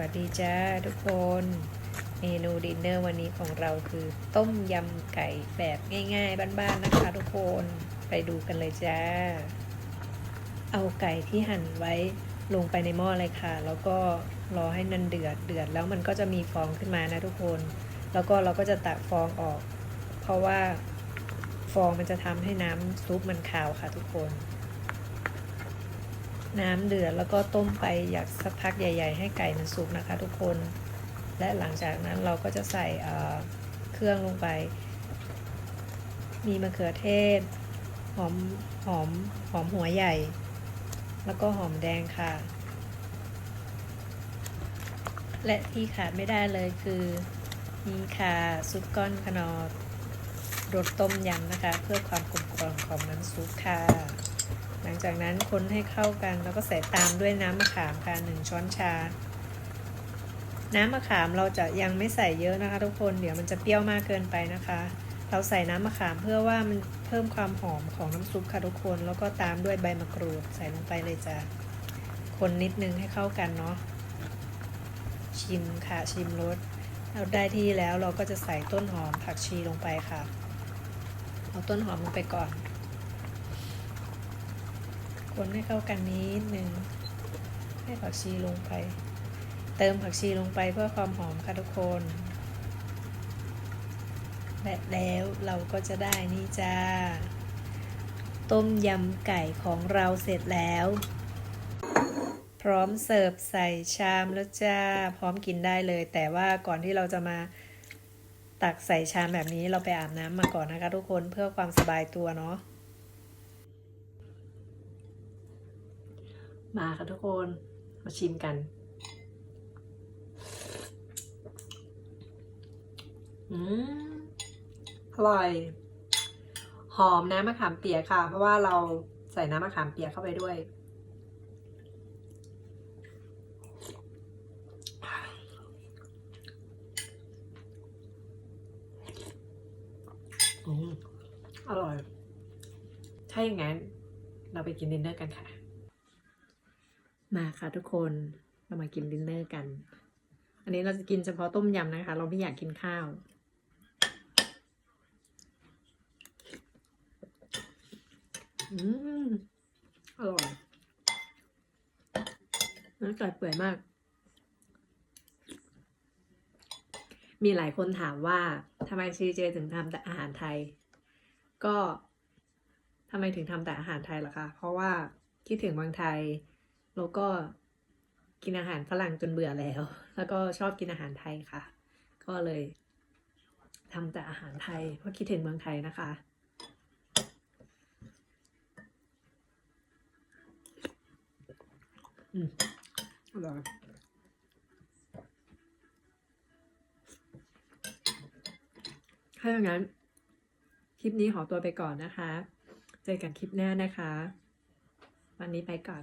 วัสดีจ้าทุกคน เมนูดินเนอร์วันนี้ของเราคือต้มยำไก่แบบง่ายๆ บ้านๆนะคะทุกคนไปดูกันเลยจ้า เอาไก่ที่หั่นไว้ลงไปในหม้อเลยค่ะ แล้วก็รอให้นันเดือดเดือดแล้วมันก็จะมีฟองขึ้นมานะทุกคน แล้วก็เราก็จะตักฟองออก เพราะว่าฟองมันจะทำให้น้ำซุปมันคาวค่ะทุกคน น้ำเดือดแล้วก็ต้มไปอยากสักพักใหญ่ ๆ ให้ไก่มันสุกนะคะ ทุกคน และหลังจากนั้นเราก็จะใส่เครื่องลงไป มีมะเขือเทศ หอมหอมหอมหัวใหญ่ แล้วก็หอมแดงค่ะ และที่ขาดไม่ได้เลยคือนี่ค่ะซุปก้อนขนอดรสต้มยำนะคะ เพื่อความกลมกล่อมของน้ำซุปค่ะ หลังจากนั้นคนให้เข้ากันแล้วก็ใส่ตามด้วยน้ำมะขามค่ะหนึ่งช้อนชา น้ำมะขามเราจะยังไม่ใส่เยอะนะคะ ทุกคนเดี๋ยวมันจะเปรี้ยวมากเกินไปนะคะ เราใส่น้ำมะขามเพื่อว่ามันเพิ่มความหอมของน้ำซุปค่ะทุกคน แล้วก็ตามด้วยใบมะกรูดใส่ลงไปเลยจ้ะคนนิดนึงให้เข้ากันเนาะชิมค่ะชิมรสเราได้ที่แล้วเราก็จะใส่ต้นหอมผักชีลงไปค่ะ เอาต้นหอมลงไปก่อน คนให้เข้ากันนิดนึงให้ผักชีลงไป เติมผักชีลงไปเพื่อความหอมค่ะทุกคนและแล้วเราก็จะได้นี่จ้า ต้มยำไก่ของเราเสร็จแล้ว พร้อมเสิร์ฟใส่ชามแล้วจ้า พร้อมกินได้เลย แต่ว่าก่อนที่เราจะมาตักใส่ชามแบบนี้เราไปอาบน้ำมาก่อนนะคะทุกคนเพื่อความสบายตัวเนาะ มาค่ะทุกคน มาชิมกัน อืมอร่อย หอมน้ำมะขามเปียกค่ะ เพราะว่าเราใส่น้ำมะขามเปียกเข้าไปด้วยอืมอร่อย ถ้าอย่างนั้น เราไปกินดินเนอร์กันค่ะ มาค่ะทุกคนเรามากินดินเนอร์กัน อันนี้เราจะกินเฉพาะต้มยำนะคะ เราไม่อยากกินข้าวอืมอร่อยเนื้อไก่เปื่อยมาก มีหลายคนถามว่าทำไมซีเจถึงทำแต่อาหารไทย ก็ทำไมถึงทำแต่อาหารไทยล่ะคะ เพราะว่าคิดถึงเมืองไทย แล้วก็กินอาหารฝรั่งจนเบื่อแล้ว แล้วก็ชอบกินอาหารไทยค่ะ ก็เลยทำแต่อาหารไทยเพราะคิดถึงเมืองไทยนะคะ อืมอร่อยถ้าอย่างนั้น คลิปนี้ขอตัวไปก่อนนะคะ เจอกันคลิปหน้านะคะ วันนี้ไปก่อน